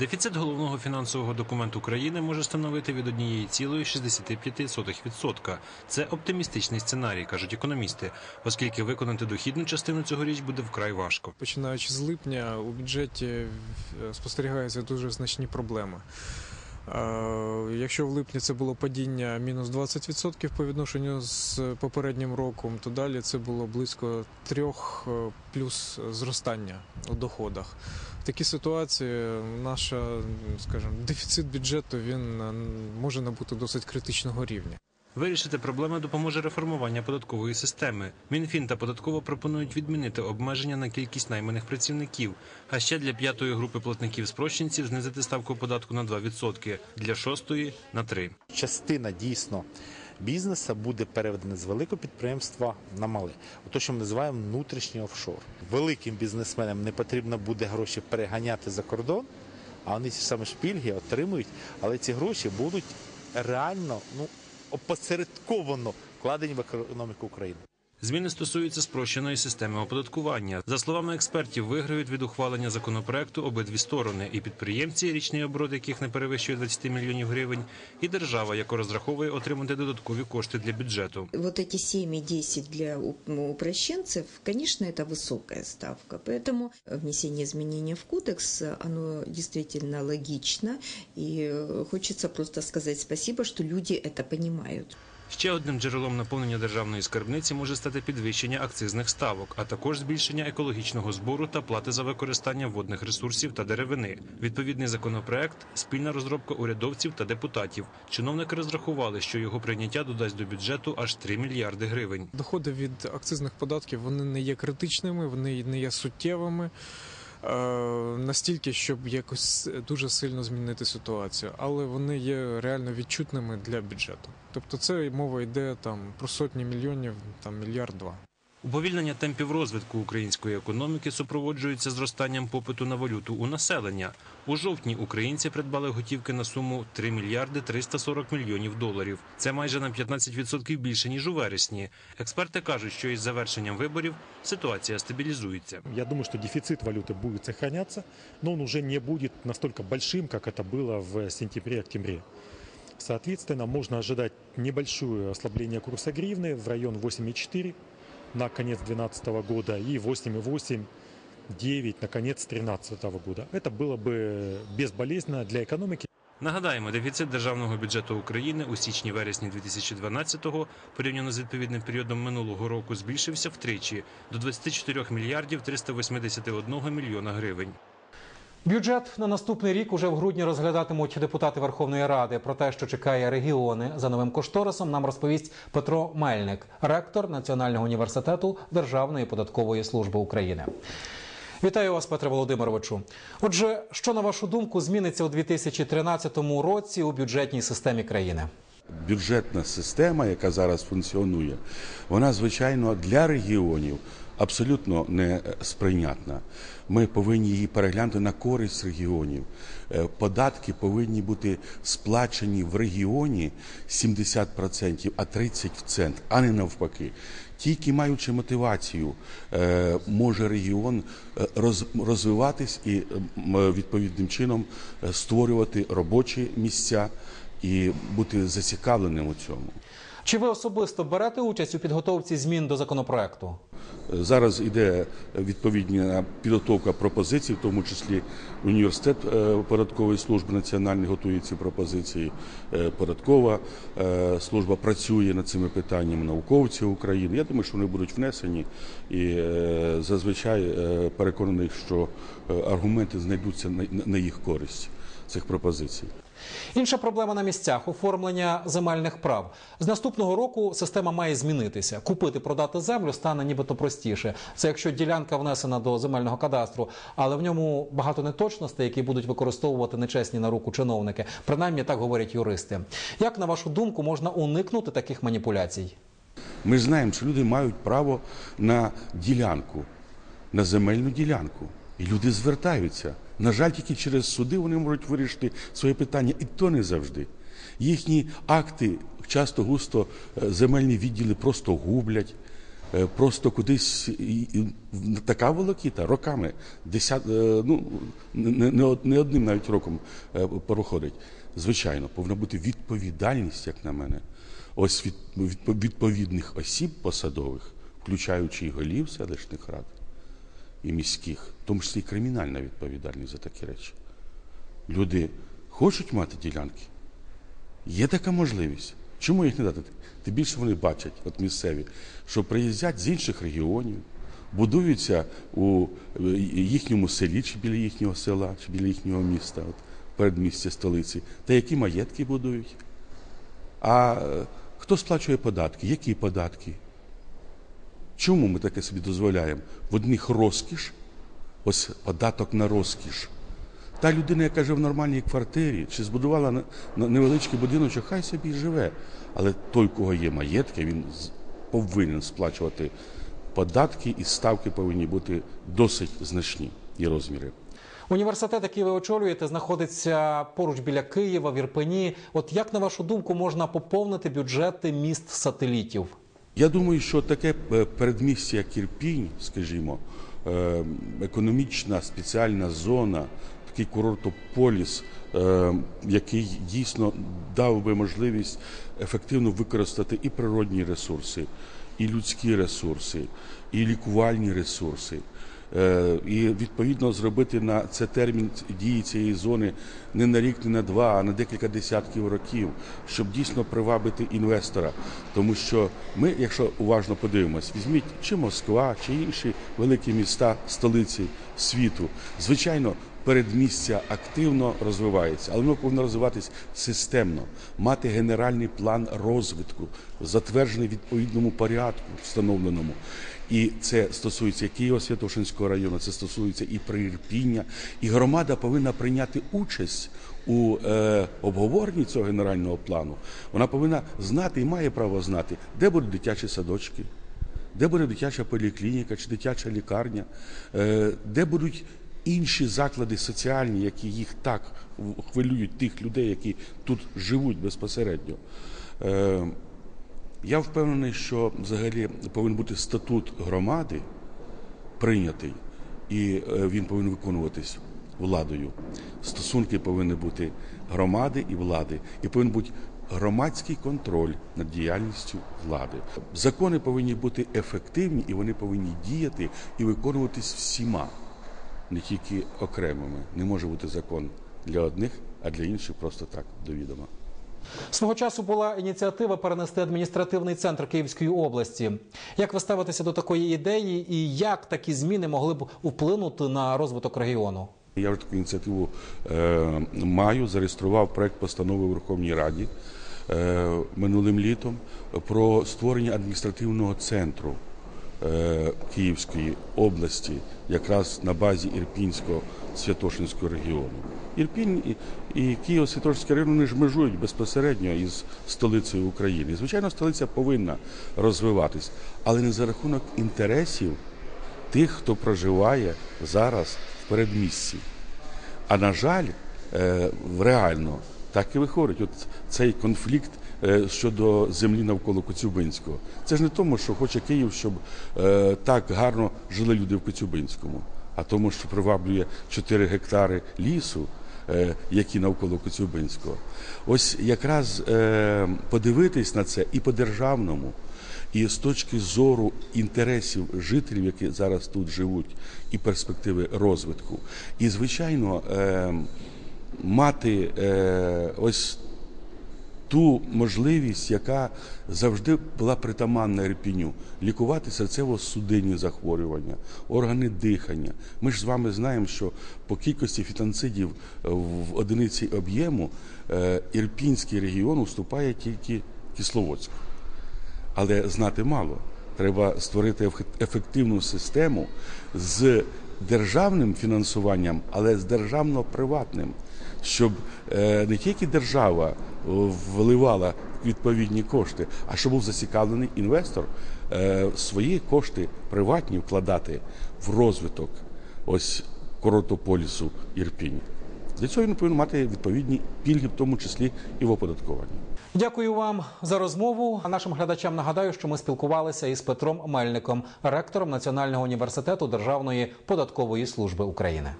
Дефіцит головного фінансового документу країни може становити від 1,65%. Це оптимістичний сценарій, кажуть економісти, оскільки виконати дохідну частину цьогоріч буде вкрай важко. Починаючи з липня, у бюджеті е, спостерігаються дуже значні проблеми. Якщо в липні це було падіння мінус 20% по відношенню з попереднім роком, то далі це було близько трьох е, плюс зростання у доходах. В такій ситуації наша, скажімо, дефіцит бюджету він е, може набути досить критичного рівня. Вирішити проблеми допоможе реформування податкової системи. Мінфін та податково пропонують відмінити обмеження на кількість найманих працівників, а ще для п'ятої групи платників спрощенців знизити ставку податку на 2%, для шостої на 3%. частина дійсно бізнесу буде переведена з великого підприємства на мале. Ото, що ми називаємо внутрішній офшор. Великим бізнесменам не потрібно буде гроші переганяти за кордон, а вони ці саме шпільги отримують, але ці гроші будуть реально ну, опосередковано вкладені в економіку України. Зміни стосуються спрощеної системи оподаткування. За словами експертів, виграють від ухвалення законопроекту обидві сторони: і підприємці, річний оборот яких не перевищує 20 мільйонів гривень, і держава, яка розраховує отримати додаткові кошти для бюджету. Вот эти 7,10 для у- упрощенцев, конечно, это высокая ставка. Поэтому внесение изменений в кодекс, оно действительно логично. И э, хочется просто сказать спасибо, что люди это понимают. Ще одним джерелом наповнення державної скарбниці може стати підвищення акцизних ставок, а також збільшення екологічного збору та плати за використання водних ресурсів та деревини. Відповідний законопроект спільна розробка урядовців та депутатів. Чиновники розрахували, що його прийняття додасть до бюджету аж 3 мільярди гривень. Доходи від акцизних податків вони не є критичними, вони не є суттєвими. Е, Настільки, щоб якось дуже сильно змінити ситуацію, але вони є реально відчутними для бюджету. Тобто, це мова йде там про сотні мільйонів, там мільярд два. Уповільнення темпів розвитку української економіки супроводжується зростанням попиту на валюту у населення. У жовтні українці придбали готівки на суму 3 мільярди 340 мільйонів доларів. Це майже на 15% більше ніж у вересні. Експерти кажуть, що із завершенням виборів ситуація стабілізується. Я думаю, что дефицит валюты будет сохраняться, но он уже не будет настолько большим, как это было в сентябре-октябре. Соответственно, можно ожидать небольшое ослабление курса гривны в район 8,4 на конец 2012 года и 8,8 9 на конец 2013 года. Это было бы безболезненно для экономики. Нагадаємо, дефіцит державного бюджету України у січні-вересні 2012-го порівняно з відповідним періодом минулого року збільшився втричі до 24 мільярдів 381 мільйона гривень. Бюджет на наступний рік уже в грудні розглядатимуть депутати Верховної Ради. Про те, що чекає регіони за новим кошторисом, нам розповість Петро Мельник, ректор Національного університету Державної податкової служби України. Вітаю вас, Петре Володимировичу. Отже, що на вашу думку зміниться у 2013 році у бюджетній системі країни? бюджетна система, яка зараз функціонує, вона звичайно для регіонів абсолютно не сприйнятна. Ми повинні її переглянути на користь регіонів. Е, Податки повинні бути сплачені в регіоні 70%, а 30% в центр, а не навпаки. Тільки маючи мотивацію, е, може регіон е, розвиватись і відповідним чином створювати робочі місця і бути зацікавленим у цьому. Чи ви особисто берете участь у підготовці змін до законопроекту? Зараз іде відповідна підготовка пропозицій, в тому числі університет е, податкової служби національної готує ці пропозиції. Е, Податкова е, служба працює над цими питаннями, науковці України. Я думаю, що вони будуть внесені і зазвичай переконаний, що аргументи знайдуться на- на їх користь цих пропозицій. Інша проблема на місцях оформлення земельних прав. З наступного року система має змінитися. Купити, продати землю стане нібито простіше. Це якщо ділянка внесена до земельного кадастру, але в ньому багато неточностей, які будуть використовувати нечесні на руку чиновники. Принаймні так говорять юристи. Як на вашу думку можна уникнути таких маніпуляцій? Ми знаємо, що люди мають право на ділянку, на земельну ділянку. І люди звертаються. На жаль, тільки через суди вони можуть вирішити своє питання, і то не завжди. Їхні акти часто густо е, земельні відділи просто гублять. е, просто кудись така волокіта роками, десят, е, ну не, одним навіть роком проходить. Звичайно, повинна бути відповідальність, як на мене, ось від, відповідних осіб посадових, включаючи і голів селищних рад і міських, в тому числі і кримінальна відповідальність за такі речі. Люди хочуть мати ділянки. Є така можливість. Чому їх не дати? Тим більше вони бачать, от місцеві, що приїздять з інших регіонів, будуються у е, їхньому селі, чи біля їхнього села, чи біля їхнього міста, от, передмістя столиці, та які маєтки будують. А е, хто сплачує податки? Які податки? Чому ми таке собі дозволяємо? В одних розкіш, ось податок на розкіш. Та людина, яка живе в нормальній квартирі, чи збудувала невеличкий будиночок, хай собі живе. Але той, у кого є маєтки, він повинен сплачувати податки і ставки повинні бути досить значні і розміри. Університет, який ви очолюєте, знаходиться поруч біля Києва, в Ірпені. От як на вашу думку можна поповнити бюджети міст сателітів? Я думаю, що таке е, передмістя, Кірпінь, скажімо, е, економічна спеціальна зона, такий курортополіс, е, який дійсно дав би можливість ефективно використати і природні ресурси, і людські ресурси, і лікувальні ресурси. Е, І відповідно зробити на це термін дії цієї зони не на рік, не на два, а на декілька десятків років, щоб дійсно привабити інвестора. Тому що ми, якщо уважно подивимось, візьміть чи Москва, чи інші великі міста, столиці світу, звичайно. Передмістя активно розвивається, але воно повинно розвиватись системно, мати генеральний план розвитку, затверджений відповідному порядку, встановленому. І це стосується і Києво-Святошинського району, це стосується і Приірпіння. І громада повинна прийняти участь у е, обговоренні цього генерального плану. Вона повинна знати і має право знати, де будуть дитячі садочки, де буде дитяча поліклініка чи дитяча лікарня, е, де будуть інші заклади соціальні, які їх так хвилюють тих людей, які тут живуть безпосередньо. Е, я впевнений, що взагалі повинен бути статут громади прийнятий, і е, він повинен виконуватись владою. Стосунки повинні бути громади і влади, і повинен бути громадський контроль над діяльністю влади. Закони повинні бути ефективні і вони повинні діяти і виконуватись всіма, не тільки окремими. Не може бути закон для одних, а для інших просто так до відома. Свого часу була ініціатива перенести адміністративний центр Київської області. Як ви ставитеся до такої ідеї, і як такі зміни могли б вплинути на розвиток регіону? Я вже таку ініціативу е, маю, зареєстрував проект постанови у Верховній Раді е, минулим літом про створення адміністративного центру Київської області, якраз на базі Ірпінського Святошинського регіону. Ірпінь і, і Києво-Святошинський район вони ж межують безпосередньо із столицею України. Звичайно, столиця повинна розвиватись, але не за рахунок інтересів тих, хто проживає зараз в передмісті. А на жаль, е, реально так і виходить. От цей конфлікт е, щодо землі навколо Коцюбинського. Це ж не тому, що хоче Київ, щоб е, так гарно жили люди в Коцюбинському, а тому, що приваблює 4 гектари лісу, е, які навколо Коцюбинського. Ось якраз е, подивитись на це і по-державному. І з точки зору інтересів жителів, які зараз тут живуть, і перспективи розвитку, і звичайно е, мати е, ось ту можливість, яка завжди була притаманна Ірпіню, лікувати серцево-судинні захворювання, органи дихання. Ми ж з вами знаємо, що по кількості фітонцидів в одиниці об'єму е, Ірпінський регіон уступає тільки Кисловодську. Але знати мало. Треба створити ефективну систему з державним фінансуванням, але з державно-приватним, щоб е, не тільки держава е, вливала відповідні кошти, а щоб був зацікавлений інвестор е, свої кошти приватні вкладати в розвиток ось коротополісу Ірпінь. Для цього він повинен мати відповідні пільги, в тому числі і в оподаткуванні. Дякую вам за розмову. А нашим глядачам нагадаю, що ми спілкувалися із Петром Мельником, ректором Національного університету Державної податкової служби України.